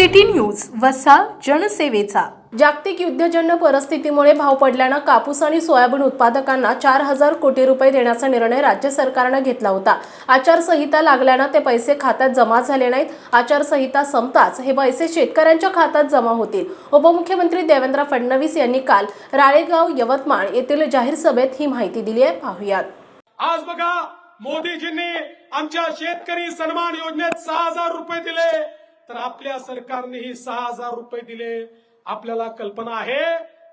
City news वसा जनसेवेचा. जागतिक युद्धजन्य परिस्थितीमुळे भाव पडल्यानं कापूस आणि सोयाबीन उत्पादकांना चार हजार कोटी रुपये देण्याचा निर्णय राज्य सरकारनं घेतला होता. आचारसंहिता लागल्यानं ते पैसे खात्यात जमा झाले नाहीत. आचारसंहिता संपताच हे पैसे शेतकऱ्यांच्या खात्यात जमा होतील. उपमुख्यमंत्री देवेंद्र फडणवीस यांनी काल राळेगाव यवतमाळ येथील जाहीर सभेत ही माहिती दिली आहे. पाहुयात. आज बघा मोदीजींनी आमच्या शेतकरी सन्मान योजनेत सहा हजार रुपये दिले. तर आपल्या सरकारनेही सहा हजार रुपये दिले. आपल्याला कल्पना आहे.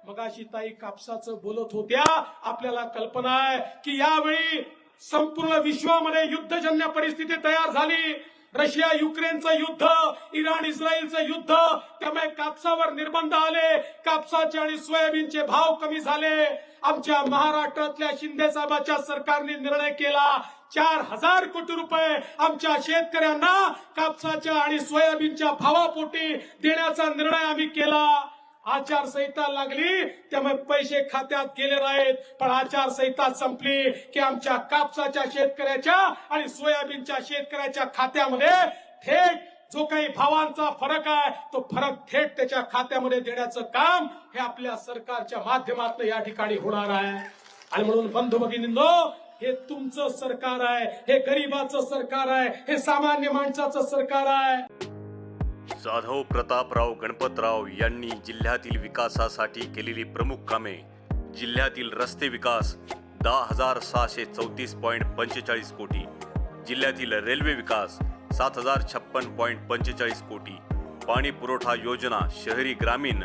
मगाशी ताई कापसाचं बोलत होत्या. आपल्याला कल्पना आहे की यावेळी संपूर्ण विश्वामध्ये युद्धजन्य परिस्थिती तयार झाली. रशिया युक्रेनचं युद्ध इराण इस्रायलचं युद्ध त्यामुळे कापसावर निर्बंध आले. कापसाचे आणि सोयाबीनचे भाव कमी झाले. आमच्या महाराष्ट्रातल्या शिंदेसाहेबांच्या सरकारने निर्णय केला. चार हजार कोटी रुपये आमच्या शेतकऱ्यांना कापसाच्या आणि सोयाबीनच्या भावापोटी देण्याचा निर्णय आम्ही केला. आचारसंहिता लागली त्यामुळे पैसे खात्यात गेले नाहीत. पण आचारसंहिता संपली की आमच्या कापसाच्या शेतकऱ्याच्या आणि सोयाबीनच्या शेतकऱ्याच्या खात्यामध्ये थेट जो काही भावांचा फरक आहे तो फरक थेट त्याच्या खात्यामध्ये देण्याचं काम हे आपल्या सरकारच्या माध्यमातून या ठिकाणी होणार आहे. आणि म्हणून बंधू भगिनींनो हे तुमचं सरकार आहे हे गरीबाचं सरकार आहे हे सामान्य माणसाचं सरकार आहे. जाधव प्रतापराव गणपतराव यांनी जिल्ह्यातील विकासासाठी केलेली प्रमुख कामे. जिल्ह्यातील रस्ते विकास दहा हजार सहाशे चौतीस पॉईंट पंचेचाळीस कोटी. जिल्ह्यातील रेल्वे विकास सात हजार छप्पन पॉईंट पंचेचाळीस कोटी. पाणी पुरवठा योजना शहरी ग्रामीण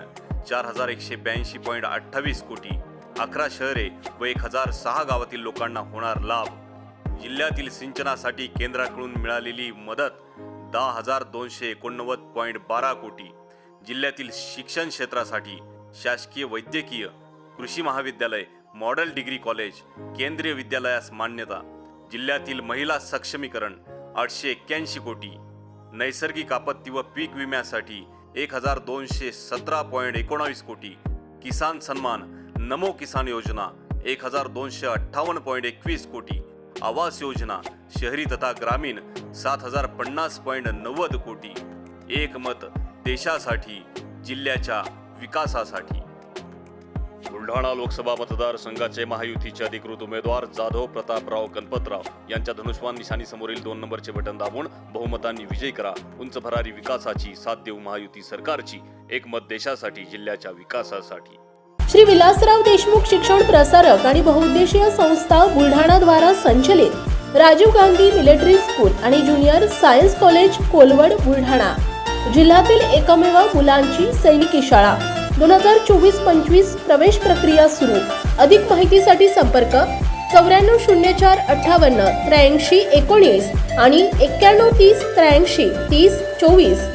चार हजार एकशे ब्याऐंशी पॉईंट अठ्ठावीस कोटी. अकरा शहरे व एक हजार सहा गावातील लोकांना होणार लाभ. जिल्ह्यातील सिंचनासाठी केंद्राकडून मिळालेली मदत दहा हजार दोनशे एकोणनव्वद पॉईंट बारा कोटी. जिल्ह्यातील शिक्षण क्षेत्रासाठी शासकीय वैद्यकीय कृषी महाविद्यालय मॉडेल डिग्री कॉलेज केंद्रीय विद्यालयास मान्यता. जिल्ह्यातील महिला सक्षमीकरण आठशे एक्क्याऐंशी कोटी. नैसर्गिक आपत्ती व पीक विम्यासाठी एक हजार दोनशे सतरा पॉईंट एकोणावीस कोटी. किसान सन्मान नमो किसान योजना एक हजार दोनशे अठ्ठावन्न पॉईंट एकवीस कोटी. आवास योजना शहरी तथा ग्रामीण सात हजार पन्नास पॉईंट नव्वद कोटी. एक मत देशासाठी जिल्ह्याच्या विकासासाठी. बुलढाणा लोकसभा मतदारसंघाचे महायुतीचे अधिकृत उमेदवार जाधव प्रतापराव गणपतराव यांच्या धनुष्वान निशाणी समोरील दोन नंबरचे बटन दाबून बहुमतांनी विजय करा. उंच भरारी विकासाची साथ देऊ महायुती सरकारची एक मत देशासाठी जिल्ह्याच्या विकासासाठी. श्री विलासराव देशमुख शिक्षण प्रसारक आणि बहुउद्देशीय संस्था बुलढाणा द्वारा संचलित राजीव गांधी मिलिटरी स्कूल आणि junior science college Kolwad Buldhana. जिल्ह्यातील एकमेव मुलांची सैनिकी शाळा. दोन हजार चोवीस पंचवीस प्रवेश प्रक्रिया सुरू. अधिक माहितीसाठी संपर्क चौऱ्याण्णव शून्य चार अठ्ठावन्न त्र्याऐंशी एकोणीस आणि एक्क्याण्णव तीस त्र्याऐंशी तीस चोवीस.